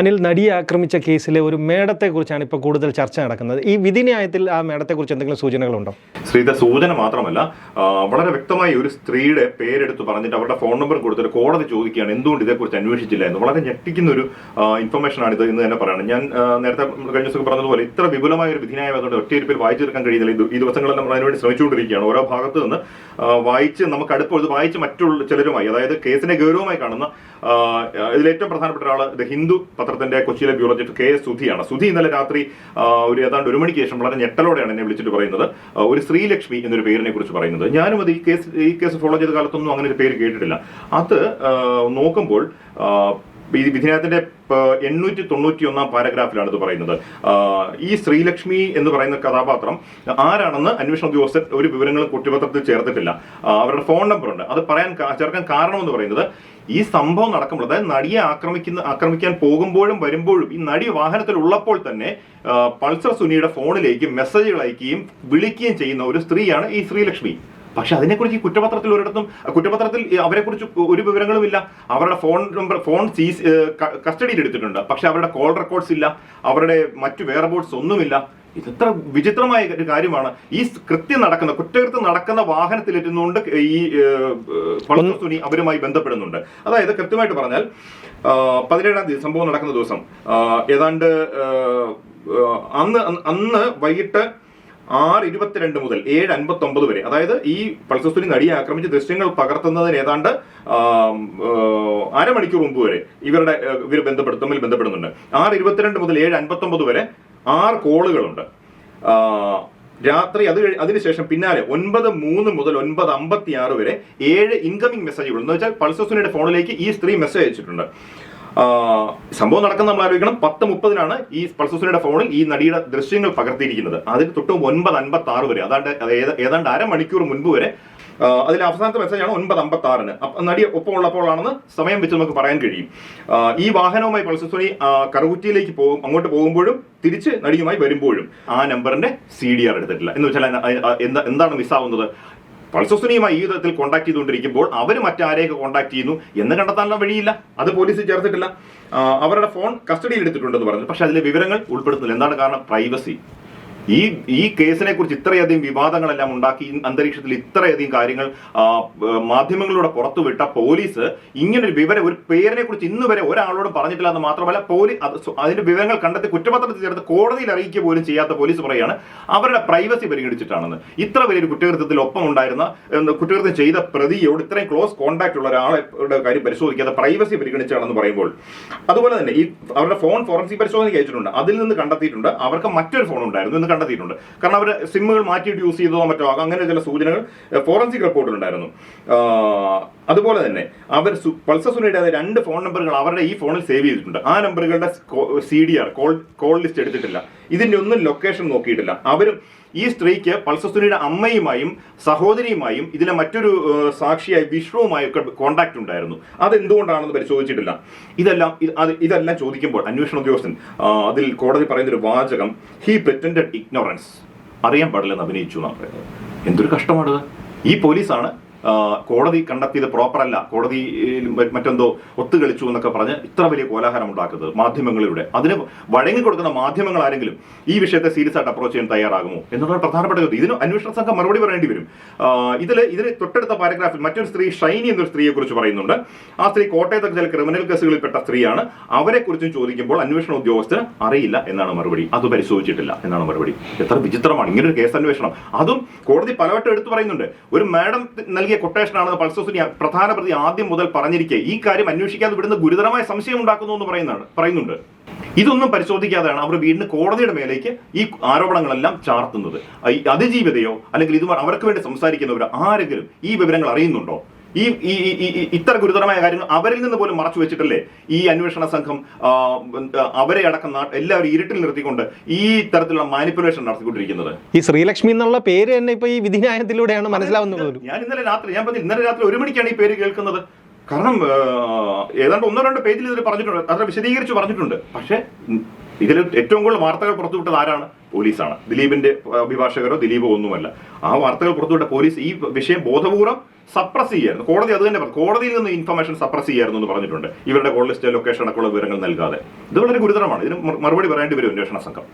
അനിൽ നടിയെ ആക്രമിച്ച കേസിലെ ഒരു മേടത്തെക്കുറിച്ചാണ് ഇപ്പോൾ കൂടുതൽ ചർച്ച നടക്കുന്നത്. ഈ വിധിന്യായത്തിൽ ആ മേടത്തെക്കുറിച്ച് എന്തെങ്കിലും സൂചനകളുണ്ടോ? ശ്രീധ സൂചന മാത്രമല്ല വളരെ വ്യക്തമായി ഒരു സ്ത്രീയുടെ പേരെടുത്ത് പറഞ്ഞിട്ട് അവരുടെ ഫോൺ നമ്പർ കൊടുത്തിട്ട് കോടതി ചോദിക്കുകയാണ് എന്തുകൊണ്ട് ഇതേക്കുറിച്ച് അന്വേഷിച്ചില്ല എന്ന്. വളരെ ഞെട്ടിക്കുന്ന ഒരു ഇൻഫർമേഷൻ ആണ് ഇത് എന്ന് തന്നെ പറയണം. ഞാൻ നേരത്തെ കഴിഞ്ഞ ദിവസം പറഞ്ഞതുപോലെ ഇത്ര വിപുലമായ ഒരു വിധിന്യായം അതുകൊണ്ട് ഒറ്റയിരുപ്പിൽ വായിച്ചു തീർക്കാൻ കഴിയുന്നില്ല. ഈ ദിവസങ്ങളിൽ നമ്മൾ അതിനുവേണ്ടി ശ്രമിച്ചുകൊണ്ടിരിക്കുകയാണ്. ഓരോ ഭാഗത്ത് നിന്ന് വായിച്ച് നമുക്ക് അടുപ്പോൾ ഇത് വായിച്ച് മറ്റുള്ള ചിലരുമായി അതായത് കേസിനെ ഗൗരവമായി കാണുന്ന ഇതിൽ ഏറ്റവും പ്രധാനപ്പെട്ട ഒരാൾ ഹിന്ദു ഹിന്ദു പത്രത്തിന്റെ കൊച്ചിയിലെ ബ്യൂറോ ചീഫ് കെ എസ് സുധിയാണ്. സുധി ഇന്നലെ രാത്രി ഒരു ഏതാണ്ട് ഒരു മണിക്ക് ശേഷം വളരെ ഞെട്ടലോടെയാണ് എന്നെ വിളിച്ചിട്ട് പറയുന്നത്. ഒരു ശ്രീലക്ഷ്മി എന്നൊരു പേരിനെ കുറിച്ച് പറയുന്നത്. ഞാനും അത് ഈ കേസ് ഈ കേസ് ഫോളോ ചെയ്ത കാലത്തൊന്നും അങ്ങനെ ഒരു പേര് കേട്ടിട്ടില്ല. അത് നോക്കുമ്പോൾ വിധിന്യായത്തിന്റെ എണ്ണൂറ്റി തൊണ്ണൂറ്റി ഒന്നാം പാരഗ്രാഫിലാണ് ഇത് പറയുന്നത് ഈ ശ്രീലക്ഷ്മി എന്ന് പറയുന്ന കഥാപാത്രം ആരാണെന്ന് അന്വേഷണ ഉദ്യോഗസ്ഥർ ഒരു വിവരങ്ങളും കുറ്റപത്രത്തിൽ ചേർത്തിട്ടില്ല. അവരുടെ ഫോൺ നമ്പർ ഉണ്ട് അത് പറയാൻ ചേർക്കാൻ കാരണം എന്ന് പറയുന്നത് ഈ സംഭവം നടക്കുമ്പോൾ അതായത് നടിയെ ആക്രമിക്കുന്ന ആക്രമിക്കാൻ പോകുമ്പോഴും വരുമ്പോഴും ഈ നടി വാഹനത്തിൽ ഉള്ളപ്പോൾ തന്നെ പൾസർ സുനിയുടെ ഫോണിലേക്ക് മെസ്സേജുകൾ അയക്കുകയും വിളിക്കുകയും ചെയ്യുന്ന ഒരു സ്ത്രീയാണ് ഈ ശ്രീലക്ഷ്മി. പക്ഷെ അതിനെക്കുറിച്ച് ഈ കുറ്റപത്രത്തിൽ ഒരിടത്തും കുറ്റപത്രത്തിൽ അവരെ കുറിച്ച് ഒരു വിവരങ്ങളും ഇല്ല അവരുടെ ഫോൺ നമ്പർ ഫോൺ സീസ് കസ്റ്റഡിയിൽ എടുത്തിട്ടുണ്ട്. പക്ഷെ അവരുടെ കോൾ റെക്കോർഡ്സ് ഇല്ല. അവരുടെ മറ്റു വേറബോർഡ്സ് ഒന്നുമില്ല. ഇതെത്ര വിചിത്രമായ ഒരു കാര്യമാണ്. ഈ കൃത്യം നടക്കുന്ന കുറ്റകൃത്യം നടക്കുന്ന വാഹനത്തിൽ വാഹനത്തിലിരുന്നുകൊണ്ട് ഈ സുനി അവരുമായി ബന്ധപ്പെടുന്നുണ്ട്. അതായത് കൃത്യമായിട്ട് പറഞ്ഞാൽ പതിനേഴാം തീയതി സംഭവം നടക്കുന്ന ദിവസം ഏതാണ്ട് അന്ന് അന്ന് വൈകിട്ട് ആറ് ഇരുപത്തിരണ്ട് മുതൽ ഏഴ് അൻപത്തി ഒമ്പത് വരെ. അതായത് ഈ പൾസസ്തുനി നടിയെ ആക്രമിച്ച് ദൃശ്യങ്ങൾ പകർത്തുന്നതിന് ഏതാണ്ട് അരമണിക്കൂർ മുമ്പ് വരെ ഇവരുടെ ഇവർ ബന്ധപ്പെടും തമ്മിൽ ബന്ധപ്പെടുന്നുണ്ട്. ആറ് ഇരുപത്തിരണ്ട് മുതൽ ഏഴ് അൻപത്തി ഒമ്പത് വരെ ആറ് കോളുകളുണ്ട്. രാത്രി അത് കഴി- അതിനുശേഷം പിന്നാലെ ഒൻപത് മൂന്ന് മുതൽ ഒൻപത് അമ്പത്തി ആറ് വരെ ഏഴ് ഇൻകമിംഗ് മെസ്സേജുകൾ. എന്ന് വെച്ചാൽ പൾസസുനിയുടെ ഫോണിലേക്ക് ഈ സ്ത്രീ മെസ്സേജ് അയച്ചിട്ടുണ്ട്. സംഭവം നടക്കുന്ന നമ്മൾ ആലോചിക്കണം. പത്ത് മുപ്പതിനാണ് ഈ പൾസസുനിയുടെ ഫോണിൽ ഈ നടിയുടെ ദൃശ്യങ്ങൾ പകർത്തിയിരിക്കുന്നത്. അതിന് തൊട്ട് ഒൻപത് അൻപത്തി ആറ് വരെ. അതാണ്ട് ഏതാണ്ട് ഏത- ഏതാണ്ട് അരമണിക്കൂർ മുൻപ് വരെ അതിൽ അവസാനത്തെ മെസ്സേജാണ് ഒൻപത് അമ്പത്തി ആറിന് നടി ഒപ്പം ഉള്ളപ്പോഴാണെന്ന് സമയം വെച്ച് നമുക്ക് പറയാൻ കഴിയും. ഈ വാഹനവുമായി പൾസസുനി കറുകുറ്റിയിലേക്ക് പോകും അങ്ങോട്ട് പോകുമ്പോഴും തിരിച്ച് നടിയുമായി വരുമ്പോഴും ആ നമ്പറിന്റെ സി ഡി ആർ എടുത്തിട്ടില്ല. എന്ന് വെച്ചാൽ എന്താണ് മിസ്സാവുന്നത് പൾസസുനിയുമായി ഈ വിധത്തിൽ കോൺടാക്ട് ചെയ്തുകൊണ്ടിരിക്കുമ്പോൾ അവർ മറ്റാരെയൊക്കെ കോൺടാക്ട് ചെയ്യുന്നു എന്ന് കണ്ടെത്താനുള്ള വഴിയില്ല. അത് പോലീസ് ചേർത്തിട്ടില്ല. അവരുടെ ഫോൺ കസ്റ്റഡിയിൽ എടുത്തിട്ടുണ്ടെന്ന് പറഞ്ഞു. പക്ഷേ അതിലെ വിവരങ്ങൾ ഉൾപ്പെടുത്തുന്നില്ല. എന്താണ് കാരണം? പ്രൈവസി ഈ ഈ കേസിനെ കുറിച്ച് ഇത്രയധികം വിവാദങ്ങളെല്ലാം ഉണ്ടാക്കി അന്തരീക്ഷത്തിൽ ഇത്രയധികം കാര്യങ്ങൾ മാധ്യമങ്ങളിലൂടെ പുറത്തുവിട്ട പോലീസ് ഇങ്ങനെ ഒരു വിവരം ഒരു പേരിനെ കുറിച്ച് ഇന്ന് വരെ ഒരാളോടും പറഞ്ഞിട്ടില്ല എന്ന് മാത്രമല്ല പോലീസ് അതിന്റെ വിവരങ്ങൾ കണ്ടെത്തി കുറ്റപത്രത്തിൽ ചേർത്ത് കോടതിയിൽ അറിയിക്കുക പോലും ചെയ്യാത്ത പോലീസ് പറയുകയാണ്. അവരുടെ പ്രൈവസി പരിഗണിച്ചിട്ടാണെന്ന്. ഇത്ര വലിയൊരു കുറ്റകൃത്യത്തിൽ ഒപ്പം ഉണ്ടായിരുന്ന കുറ്റകൃത്യം ചെയ്ത പ്രതിയോട് ഇത്രയും ക്ലോസ് കോൺടാക്ട് ഉള്ള ഒരാളുടെ കാര്യം പരിശോധിക്കാതെ പ്രൈവസി പരിഗണിച്ചാണെന്ന് പറയുമ്പോൾ അതുപോലെ തന്നെ ഈ അവരുടെ ഫോൺ ഫോറൻസിക് പരിശോധനയ്ക്ക് അയച്ചിട്ടുണ്ട്. അതിൽ നിന്ന് കണ്ടെത്തിയിട്ടുണ്ട്. അവർക്ക് മറ്റൊരു ഫോൺ ഉണ്ടായിരുന്നു. എന്ന് കണ്ടെത്തിയിട്ടുണ്ട്. കാരണം അവർ സിമ്മുകൾ മാറ്റിയിട്ട് യൂസ് ചെയ്തതോ മറ്റോ ആകാം. അങ്ങനെ ചില സൂചനകൾ ഫോറൻസിക് റിപ്പോർട്ടിലുണ്ടായിരുന്നു. അതുപോലെ തന്നെ അവർ പൾസർ സുനിയുടെ രണ്ട് ഫോൺ നമ്പറുകൾ അവരുടെ ഈ ഫോണിൽ സേവ് ചെയ്തിട്ടുണ്ട്. ആ നമ്പറുകളുടെ C D R call call list എടുത്തിട്ടില്ല. ഇതിന്റെ ഒന്നും ലൊക്കേഷൻ നോക്കിയിട്ടില്ല. അവരും ഈ സ്ത്രീക്ക് പൾസസുനിയുടെ അമ്മയുമായും സഹോദരിയുമായും ഇതിലെ മറ്റൊരു സാക്ഷിയായി വിഷ്ണുവുമായും ഒക്കെ കോണ്ടാക്ട് ഉണ്ടായിരുന്നു. അത് എന്തുകൊണ്ടാണെന്ന് പരിശോധിച്ചിട്ടില്ല. ഇതെല്ലാം ഇതെല്ലാം ചോദിക്കുമ്പോൾ അന്വേഷണ ഉദ്യോഗസ്ഥൻ അതിൽ കോടതി പറയുന്ന ഒരു വാചകം ഹി പ്രിറ്റൻഡഡ് ഇഗ്നോറൻസ് അറിയാൻ പാടില്ലെന്ന് അഭിനയിച്ചു എന്നാണ് പറയുന്നത്. എന്തൊരു കഷ്ടമാണത് ഈ പോലീസാണ് കോടതി കണ്ടെത്തിയത് പ്രോപ്പർ അല്ല. കോടതി മറ്റെന്തോ ഒത്തുകളിച്ചു എന്നൊക്കെ പറഞ്ഞ് ഇത്ര വലിയ കോലാഹലം ഉണ്ടാക്കുന്നത് മാധ്യമങ്ങളിലൂടെ. അതിന് വഴങ്ങി കൊടുക്കുന്ന മാധ്യമങ്ങൾ ആരെങ്കിലും ഈ വിഷയത്തെ സീരിയസ് ആയിട്ട് അപ്രോച്ച് ചെയ്യാൻ തയ്യാറാകുമോ? എന്നുള്ള പ്രധാനപ്പെട്ട ചോദ്യം. ഇതിന് അന്വേഷണ സംഘം മറുപടി പറയേണ്ടി വരും. ഇതിൽ ഇതിന് തൊട്ടടുത്ത പാരഗ്രാഫിൽ മറ്റൊരു സ്ത്രീ ഷൈനി എന്നൊരു സ്ത്രീയെ കുറിച്ച് പറയുന്നുണ്ട്. ആ സ്ത്രീ കോട്ടയത്തൊക്കെ ചില ക്രിമിനൽ കേസുകളിൽപ്പെട്ട സ്ത്രീയാണ്. അവരെ കുറിച്ചും ചോദിക്കുമ്പോൾ അന്വേഷണ ഉദ്യോഗസ്ഥന് അറിയില്ല എന്നാണ് മറുപടി. അത് പരിശോധിച്ചിട്ടില്ല എന്നാണ് മറുപടി. എത്ര വിചിത്രമാണ്. ഇങ്ങനൊരു കേസ് അന്വേഷണം. അതും കോടതി പലവട്ടം എടുത്തു പറയുന്നുണ്ട്. ഒരു മാഡം നൽകിയ കൊട്ടേഷൻ ആണെന്ന് പൾസോസിനി പ്രധാന പ്രതി ആദ്യം മുതൽ പറഞ്ഞിരിക്കെ. ഈ കാര്യം അന്വേഷിക്കാതെ വിടുന്ന ഗുരുതരമായ സംശയം ഉണ്ടാക്കുന്നു എന്ന് പറയുന്നതാണ് പറയുന്നുണ്ട്. ഇതൊന്നും പരിശോധിക്കാതെയാണ് അവർ വീണ്ടും കോടതിയുടെ മേലേക്ക് ഈ ആരോപണങ്ങളെല്ലാം ചാർത്തുന്നത്. അതിജീവിതയോ അല്ലെങ്കിൽ ഇത് അവർക്ക് വേണ്ടി സംസാരിക്കുന്നവരോ ആരെങ്കിലും ഈ വിവരങ്ങൾ അറിയുന്നുണ്ടോ? ഈ ഇത്ര ഗുരുതരമായ കാര്യങ്ങൾ അവരിൽ നിന്ന് പോലും മറച്ചു വെച്ചിട്ടല്ലേ ഈ അന്വേഷണ സംഘം അവരെ അടക്കം എല്ലാവരും ഇരുട്ടിൽ നിർത്തിക്കൊണ്ട് ഈ തരത്തിലുള്ള മാനിപ്പുലേഷൻ നടത്തിക്കൊണ്ടിരിക്കുന്നത്. ഈ ശ്രീലക്ഷ്മി എന്നുള്ള പേര് തന്നെ ഇപ്പൊ ഈ വിധിന്യായത്തിലൂടെയാണ് മനസ്സിലാവുന്നത് ഞാൻ ഇന്നലെ രാത്രി ഞാൻ പറഞ്ഞു ഇന്നലെ രാത്രി ഒരു മണിക്കാണ് ഈ പേര് കേൾക്കുന്നത്. കാരണം ഏതാണ്ട് ഒന്നോ രണ്ടോ പേജിൽ ഇതിൽ പറഞ്ഞിട്ടുണ്ട് അത്ര വിശദീകരിച്ച് പറഞ്ഞിട്ടുണ്ട്. പക്ഷേ ഇതിൽ ഏറ്റവും കൂടുതൽ വാർത്തകൾ പുറത്തുവിട്ടത് ആരാണ്? പോലീസാണ്. ദിലീപിന്റെ അഭിഭാഷകരോ ദിലീപോ ഒന്നുമല്ല. ആ വാർത്തകൾ പുറത്തുവിട്ട പോലീസ് ഈ വിഷയം ബോധപൂർവം സപ്രസ് ചെയ്യായിരുന്നു. കോടതി അത് തന്നെ കോടതിയിൽ നിന്ന് ഇൻഫർമേഷൻ സപ്രസ് ചെയ്യായിരുന്നു എന്ന് പറഞ്ഞിട്ടുണ്ട്. ഇവരുടെ കോൾ ലിസ്റ്റ് ലൊക്കേഷൻ അടക്കമുള്ള വിവരങ്ങൾ നൽകാതെ. ഇത് വളരെ ഗുരുതരമാണ്. ഇതിന് മറുപടി പറയേണ്ടി വരും അന്വേഷണ സംഘം.